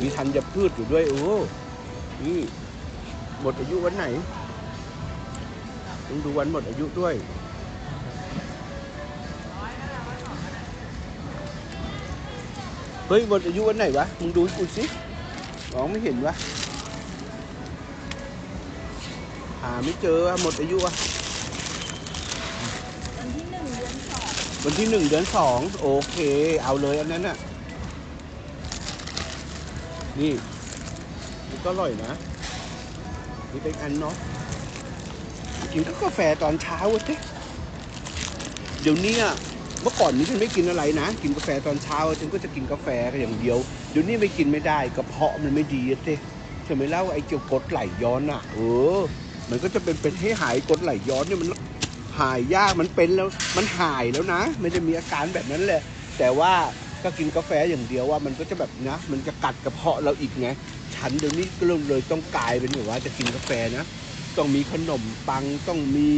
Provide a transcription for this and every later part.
มีธัญพืชอยู่ด้วย โอ้นี่หมดอายุวันไหนต้องดูวันหมดอายุด้วยเฮ้ยหมดอายุวันไหนวะมึงดูกูสิมองไม่เห็นวะหาไม่เจอหมดอายุอะวันที่หนึ่งเดือนสองวันที่หนึ่งเดือนสองโอเค เอาเลยอันนั้นน่ะ นี่นี่ก็อร่อยนะ นี่เป็นอันเนาะกินกาแฟตอนเช้าเจ๊เดี๋ยวนี้อะเมื่อก่อนนี้ฉันไม่กินอะไรนะ กินกาแฟตอนเช้าฉันก็จะกินกาแฟแค่อย่างเดียว เดี๋ยวนี้ไม่กินไม่ได้กระเพาะมันไม่ดีเจ๊ใช่ไหมเล่าไอ้เกี่ยวกดไหลย้อนอะ เออ มันก็จะเป็นเป็นให้หายกดไหลย้อนเนี่ยมันหายยากมันเป็นแล้วมันหายแล้วนะ มันจะมีอาการแบบนั้นแหละแต่ว่า ก็กินกาแฟอย่างเดียวว่ามันก็จะแบบนะ มันจะกัดกระเพาะเราอีกไงฉันเดี๋ยวนี้ก็เลยต้องกลายเป็นแบบว่าจะกินกาแฟนะ ต้องมีขนมปังต้องมี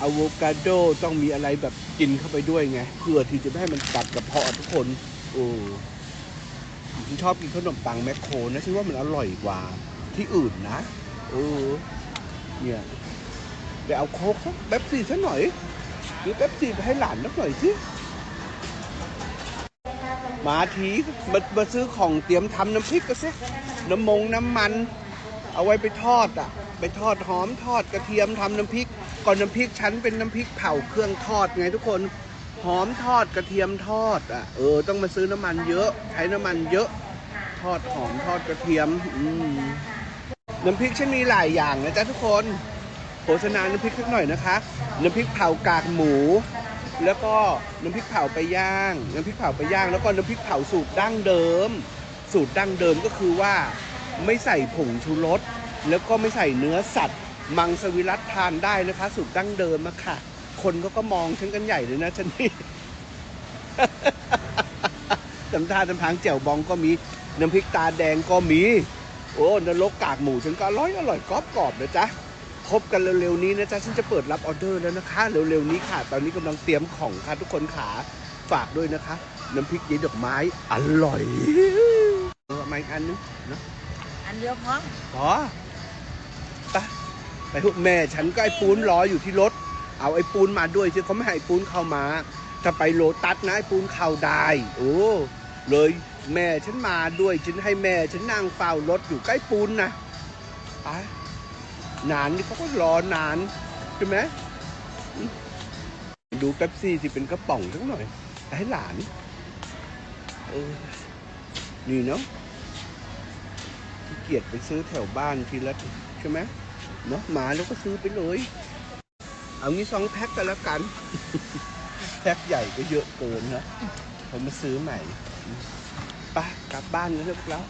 อะโวคาโดต้องมีอะไรแบบกินเข้าไปด้วยไงเพื่อที่จะไม่ให้มันกัดกระเพาะทุกคนโอ้ฉันชอบกินขนมปังแมคโครนะฉันว่ามันอร่อยกว่าที่อื่นนะเออเนี่ยไปเอาโค้กสักแป๊บซี่สักหน่อยหรือแป๊บซี่ไปให้หลานสักหน่อยสิ มาทีมามาซื้อของเตรียมทำน้ำพริกก็สิน้ำมงน้ำมัน เอาไว้ไปทอดอะ ไปทอดหอมทอดกระเทียมทำน้ำพริก ก่อนน้ำพริกฉันเป็นน้ำพริกเผาเครื่องทอดไงทุกคนหอมทอดกระเทียมทอดอะเออต้องมาซื้อน้ำมันเยอะ ใช้น้ำมันเยอะ ทอดหอมทอดกระเทียมอืมน้ำพริกฉันมีหลายอย่างนะจ๊ะทุกคนโฆษณาน้ำพริกสักหน่อยนะคะ น้ำพริกเผากากหมู แล้วก็น้ำพริกเผาไปย่าง น้ำพริกเผาไปย่าง แล้วก็น้ำพริกเผาสูตรดั้งเดิม สูตรดั้งเดิมก็คือว่าไม่ใส่ผงชูรสแล้วก็ไม่ใส่เนื้อสัตว์ มังสวิรัตทานได้นะคะ สูตรดั้งเดิมอะค่ะ คนก็ก็มองฉันกันใหญ่เลยนะฉันนี่ตำท่าตำทางแจ่วบองก็มีน้ำพริกตาแดงก็มี โอ้นรกกากหมูฉันก็อร่อยอร่อยกรอบกรอบนะจ๊ะ พบกันเร็วๆนี้นะจ๊ะฉันจะเปิดรับออเดอร์แล้วนะคะเร็วๆนี้ค่ะ ตอนนี้กำลังเตรียมของค่ะทุกคนขาฝากด้วยนะคะ น้ำพริกยีดอกไม้อร่อยเออมาอีกอันนึงนะอันเดียวพอพอไปไปทุกแม่ฉันก็ไอ้ปูนรออยู่ที่รถ เอาไอ้ปูนมาด้วยซึ่งเขาไม่ให้ไอ้ปูนเข้ามาถ้าไปโลตัสนะไอ้ปูนเข้าได้โอ้เลยแม่ฉันมาด้วยฉันให้แม่ฉันนั่งเฝ้ารถอยู่ใกล้ปูนนะไป นานนี่เขาก็รอนานใช่ไหมดูเป๊ปซี่ที่เป็นกระป๋องสักหน่อย ให้หลานเออนี่เนาะขี้เกียจไปซื้อแถวบ้านทีละใช่ไหมเนาะหมาแล้วก็ซื้อไปเลย เอางี้สองแพ็คกันแล้วกัน แพ็คใหญ่ก็เยอะเกินนะผมมาซื้อใหม่ไปกลับบ้านกันเถอะพว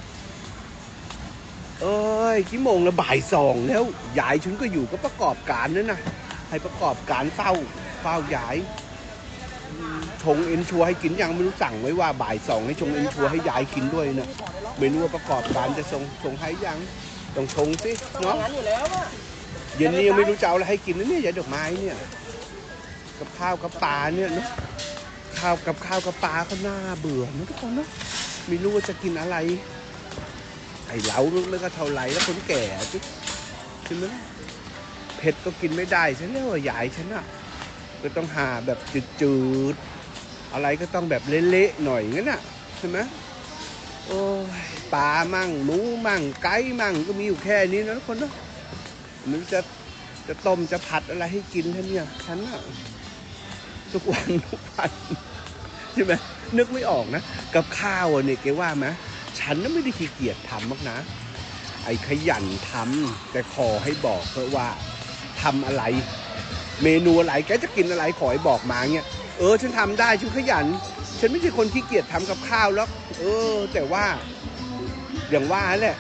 เอ้ยกี่โมงแล้วบ่ายสองแล้วยายฉันก็อยู่ก็ประกอบการนั่นนะให้ประกอบการเฝ้าเฝ้ายายชงเอ็นชัวให้กินยังไม่รู้สั่งไว้ว่าบ่ายสองให้ชงเอ็นชัวให้ยายกินด้วยนะไม่รู้ว่าประกอบการจะส่งส่งให้ยังต้องชงสิเนาะยันอยู่แล้วอะเย็นนี้ยังไม่รู้จะเอาอะไรให้กินนะเนี่ยยายดอกไม้เนี่ย กับข้าวกับปลาเนี่ยเนาะข้าวกับข้าวกับปลาก็น่าเบื่อนะทุกคนเนาะไม่รู้ว่าจะกินอะไร ไอ้เหลาลูกแล้วก็เท่าไรแล้วคนแก่จุ๊ใช่ไหมเผ็ดก็กินไม่ได้ฉันเรียกว่าใหญ่ฉันอะก็ต้องหาแบบจืดๆอะไรก็ต้องแบบเละๆหน่อยงั้นอะใช่ไหมโอ้ยปลามั่งหมูมั่งไก่มั่งก็มีอยู่แค่นี้นะทุกคนเนาะมันจะจะต้มจะผัดอะไรให้กินท่านเนี่ยฉันอะทุกวันทุกวันใช่ไหมนึกไม่ออกนะ กับข้าวอะเนี่ยแกว่าไหม ฉันน่ะไม่ได้ขี้เกียจทำมากนะ ไอ้ขยันทำแต่ขอให้บอกเถอะว่าทำอะไร เมนูอะไรแกจะกินอะไรขอให้บอกมาเงี้ยเออฉันทำได้ฉันขยัน ฉันไม่ใช่คนขี้เกียจทำกับข้าวแล้วเออ แต่ว่า อย่างว่าแหละ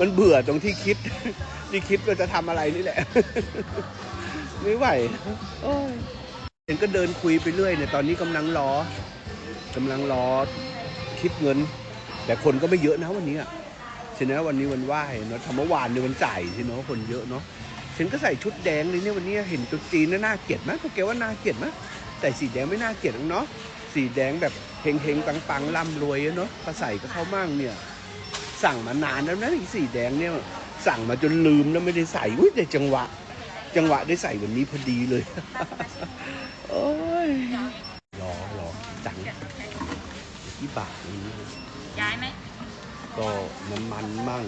มันเบื่อตรงที่คิด ที่คิดว่าจะทำอะไรนี่แหละ ไม่ไหวโอ้ยเห็นก็เดินคุยไปเรื่อยเนี่ยตอนนี้กำลังรอกำลังรอ คิดเงิน แต่คนก็ไม่เยอะนะวันนี้อะใช่ไหมวันนี้วันไหว้เนาะทำเมื่อวานเนี่ยวันจ่ายใช่เนาะคนเยอะเนาะฉันก็ใส่ชุดแดงเลยเนี่ยวันนี้เห็นตุ๊จีนน่าเกลียดไหมพวกแกว่าน่าเกลียดไหมแต่สีแดงไม่น่าเกลียดหรอกเนาะสีแดงแบบเฮงๆปังๆร่ำรวยเนาะก็ใส่ก็เข้ามั่งเนี่ยสั่งมานานแล้วนะไอ้สีแดงเนี่ยสั่งมาจนลืมแล้วไม่ได้ใส่อุ้ยแต่จังหวะ จังหวะได้ใส่วันนี้พอดีเลยโอ้ย บาทนี้ย้ายไหมก็น้ำมันมั่ง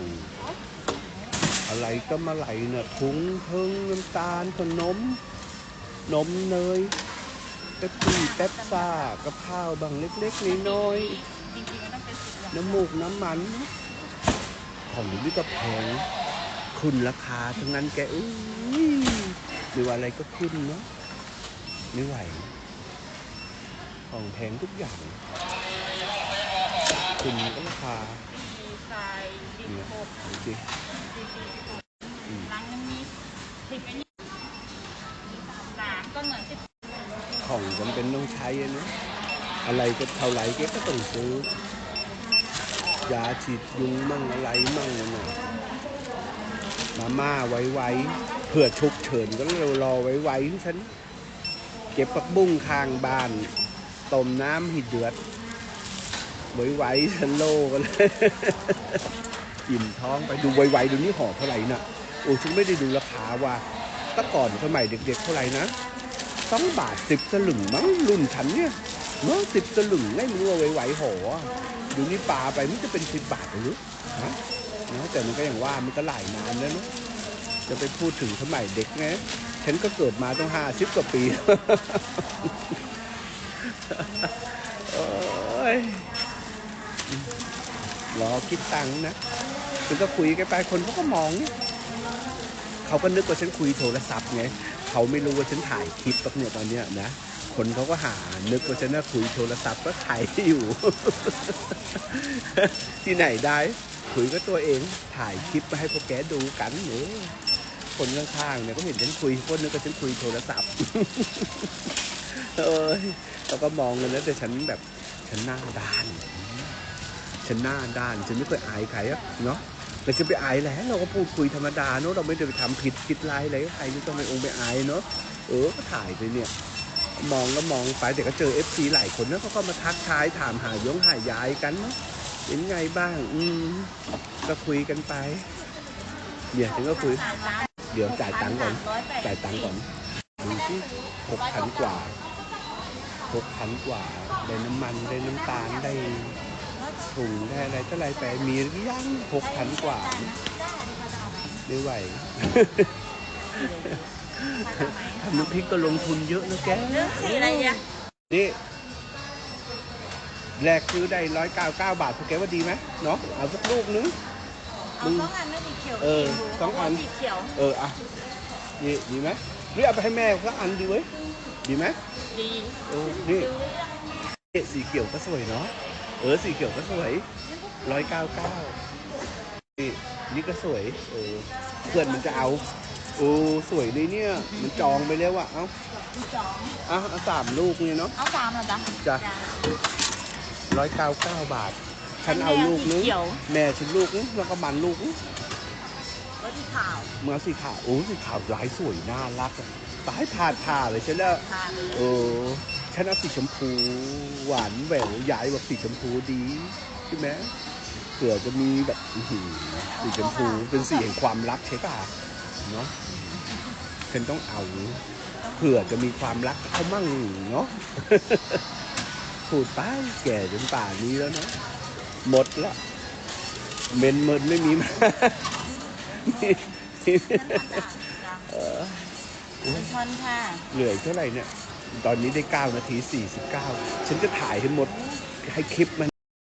อะไรก็มาไหลเนี่ยทุงเทิงน้ำตาลขนม นมเนยเป๊ปซี่แป๊บซ่ากับข้าวบางเล็กๆน้อยจริงๆมันต้องเป็นสิบอย่างๆน้ำมูกน้ำมัน ของนี่ก็แพงขึ้นราคาทั้งนั้นแกอุ้ยไม่ว่าอะไรก็ขึ้นเนาะไม่ไหวของแพงทุกอย่าง ขึ้นก็ราคาดีไซน์ดีโคบดูสิดีซีอืมรังนึงมีสิบอันนี้สามก็เหมือนสิบของจำเป็นต้องใช้อะนะ อะไรก็เท่าไหร่กก็ต้องซื้อยาฉีดยุงมั่งอะไรมั่งนั่นน่ะมาม่าไว้ๆเผื่อฉุกเฉินก็เรารอไว้ๆฉัน เก็บผักบุ้งข้างบาน ต้มน้ำให้เดือด ไว้ๆฉันโลกันเลยอิ่มท้องไปดูไวๆดูนี่ห่อเท่าไหร่น่ะโอ้ฉันไม่ได้ดูราคาว่าแต่ก่อนสมัยเด็ก ๆ เท่าไหร่นะสองบาทสิบสลึงมั้งรุ่นฉันเนี่ยเนาะสิบสลึงไม่รู้ว่าไวๆห่อดูนี่ปลาไปมันจะเป็นสิบบาทหรือฮะนะแต่มันก็อย่างว่ามันก็หลายนานแล้วเนาะจะไปพูดถึงสมัยเด็กไงฉันก็เกิดมาต้องห้าสิบกว่าปี โอ้ย รอคิดตังค์นะฉันก็คุยกันไปคนเขาก็มองเนี่ยเขาก็นึกว่าฉันคุยโทรศัพท์ไงเขาไม่รู้ว่าฉันถ่ายคลิปแบบเนี่ยตอนเนี้ยนะคนเขาก็หานึกว่าฉันน่ะคุยโทรศัพท์ก็ถ่ายอยู่ ที่ไหนได้คุยก็ตัวเองถ่ายคลิปมาให้พวกแกดูกันเนี่ยคนข้างๆเนี่ยก็เห็นฉันคุยคนนึกว่าฉันคุยโทรศัพท์เอ้ยเราก็มองกันนะแต่ฉันแบบฉันหน้าด้าน ฉันหน้าด้านฉันไม่เคยอายใครอะเนาะแต่จะไปอายแล้วเราก็พูดคุยธรรมดาเนาะเราไม่ได้ไปทำผิดคิดร้ายอะไรใครไม่ต้องไปองไปอายเนาะเออก็ถ่ายไปเนี่ย มองก็มองไปแต่ก็เจอเอฟซีหลายคนนะเขาก็มาทักทายถามหายงหายายกันเนาะเป็นไงบ้าง อืมก็คุยกันไปเดี๋ยวฉันก็คุยเดี๋ยวจ่ายตังค์ก่อนจ่ายตังค์ก่อนดูที่หกพันกว่าหกพันกว่าได้น้ำมันได้น้ำตาลได้ ถุงได้อะไรเท่าไรไปมีหรือยังหกพันกว่าไม่ไหวทำน้ำพริกก็ลงทุนเยอะนะแกเรื่องสีอะไรเนี่ยนี่แรกซื้อได้ร้อยเก้าเก้าบาทพวกแกว่าดีไหมเนาะเอาสักลูกนึงเอาสองอันไม่สีเขียวเออสองอันสีเขียวเอออะนี่ดีไหมหรือเอาไปให้แม่สักอันดีเว้ยดีไหมดีเออนี่เอ๊ะสีเขียวก็สวยเนาะ เออสีเขียวก็สวยร้อยเก้าเก้านี่นี่ก็สวย เออเพื่อนมันจะเอาโอ้สวยเลยเนี่ย มันจองไปแล้วอะเอ้าสองอะเอาสามลูกเนี่ยเนาะเอาสามเหรอจ๊ะจ้ะร้อยเก้าเก้าบาท ฉันเอาลูกนึงสีเขียวแม่ฉันลูกนึงแล้วก็มันลูกนึงรถที่ขาวเมื่อสีขาวโอ้สีขาวลายสวยน่ารักอะตายผ่านผ่าเลยฉันแล้วทานเลยเออ ฉันเอาสีชมพูหวานแหววยายบอกสีชมพูดีใช่ไหมเผื่อจะมีแบบอื้อหือสีชมพูเป็นสีแห่งความรักใช่ป่ะเนาะฉันต้องเอาเผื่อจะมีความรักเอามั่งเนาะ พูดไปแก่จนป่านนี้แล้วเนาะหมดละเมนเมินไม่มีมาเออชนค่ะ เหลืออีกเท่าไหร่เนี่ย ตอนนี้ได้ 9 นาที 49 ฉันจะถ่ายให้หมดให้คลิปมัน